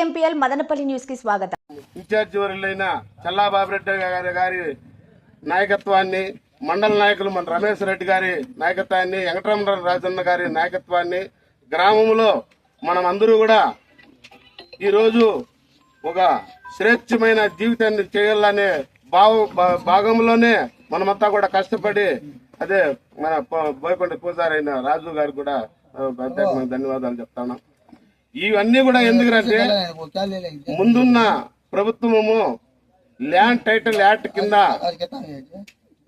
MPL Madanapalle న్యూస్కి స్వాగతం. Incharge వర్యులైన చల్లాబాబిరెడ్డి గారి గారి నాయకత్వాన్ని మండల నాయకులు మన రమేష్ రెడ్డి గారి నాయకత్వాన్ని వెంకటరమణ రాజన్న గారి నాయకత్వాన్ని గ్రామంలో మనం అందరూ కూడా ఈరోజు ఒక శ్రేష్టమైన జీవితాన్ని చేయాలనే భావ భా- భాగంలోనే మనమంతా కూడా కష్టపడి అదే మన బోయపండి పూజారైన రాజు గారికి కూడా ధన్యవాదాలు చెప్తాను. ఇవన్నీ కూడా ఎందుకంటే ముందున్న ప్రభుత్వము ల్యాండ్ టైటిల్ యాక్ట్ కింద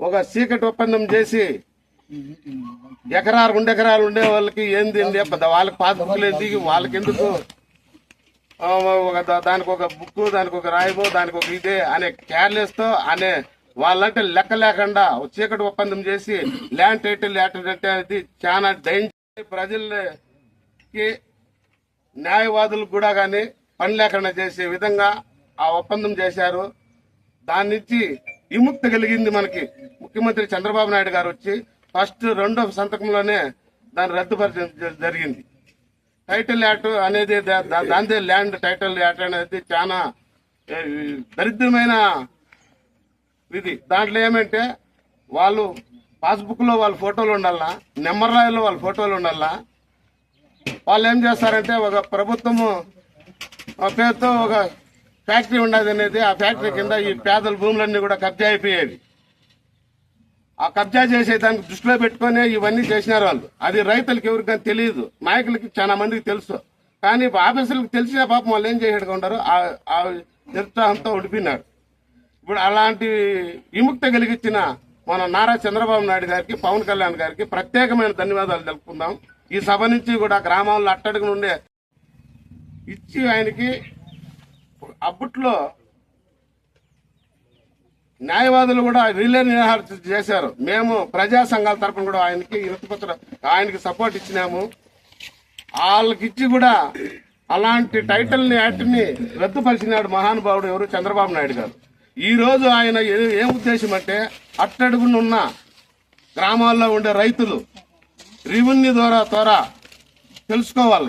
ఒక సీక్రెట్ ఒప్పందం చేసి ఎకరాలు రెండు ఎకరాలు ఉండే వాళ్ళకి ఏంది ఏంది వాళ్ళకి పాస్బుక్ లేదు వాళ్ళకి ఎందుకు ఒక దానికి ఒక బుక్ దానికి ఒక రాయిబో దానికి ఒక ఇదే అనే కేర్లెస్తో అనే వాళ్ళంటే లెక్క లేకుండా చీకటి ఒప్పందం చేసి ల్యాండ్ టైటిల్ యాక్ట్ అనేది చాలా డేంజర్ ప్రజలకి న్యాయవాదులకు కూడా కానీ పని లేకుండా చేసే విధంగా ఆ ఒప్పందం చేశారు. దాని నుంచి విముక్తి కలిగింది మనకి ముఖ్యమంత్రి చంద్రబాబు నాయుడు గారు వచ్చి ఫస్ట్ రెండో సంతకంలోనే దాన్ని రద్దుపరచడం జ- జరిగింది. టైటిల్ యాక్ట్ అనేది దా- దాందే ల్యాండ్ టైటిల్ యాక్ట్ అనేది చాలా దరిద్రమైన ఇది. దాంట్లో ఏమంటే వాళ్ళు పాస్బుక్లో వాళ్ళ ఫోటోలు ఉండాలా నెంబర్ రాయిలో వాళ్ళ ఫోటోలు ఉండాలా వాళ్ళు ఏం చేస్తారంటే ఒక ప్రభుత్వము పేరుతో ఒక ఫ్యాక్టరీ ఉండదు అనేది ఆ ఫ్యాక్టరీ కింద ఈ పేదల భూములన్నీ కూడా కబ్జా అయిపోయేవి. ఆ కబ్జా చేసే దానికి దృష్టిలో పెట్టుకొని ఇవన్నీ చేసినారు వాళ్ళు. అది రైతులకు ఎవరికైనా తెలియదు. నాయకులకి చాలా మందికి తెలుసు. కానీ ఆఫీసులకు తెలిసిన పాపం వాళ్ళు ఏం చేసేట్టుగా ఉండరు ఆ- నిరుత్సాహంతో ఉండిపోయినారు ఇప్పుడు అలాంటి విముక్త కలిగించిన మన నారా చంద్రబాబు నాయుడు గారికి పవన్ కళ్యాణ్ గారికి ప్రత్యేకమైన ధన్యవాదాలు తెలుపుకుందాం. ఈ సభ నుంచి కూడా గ్రామాల్లో అట్టడుగు నుండే ఇచ్చి ఆయనకి అప్పట్లో న్యాయవాదులు కూడా రిలే నిరాహార చేశారు. మేము ప్రజా సంఘాల తరపున కూడా ఆయనకి వినతిపత్రం ఆయనకి సపోర్ట్ ఇచ్చినాము. వాళ్ళకి ఇచ్చి కూడా అలాంటి టైటిల్ని యాక్ట్ని రద్దుపరిచినాడు మహానుభావుడు ఎవరు? చంద్రబాబు నాయుడు గారు. ఈ రోజు ఆయన ఏ- ఏం ఉద్దేశం అంటే అట్టడుగునున్న గ్రామాల్లో ఉండే రైతులు రెవెన్యూ ద్వారా ద్వారా తెలుసుకోవాల.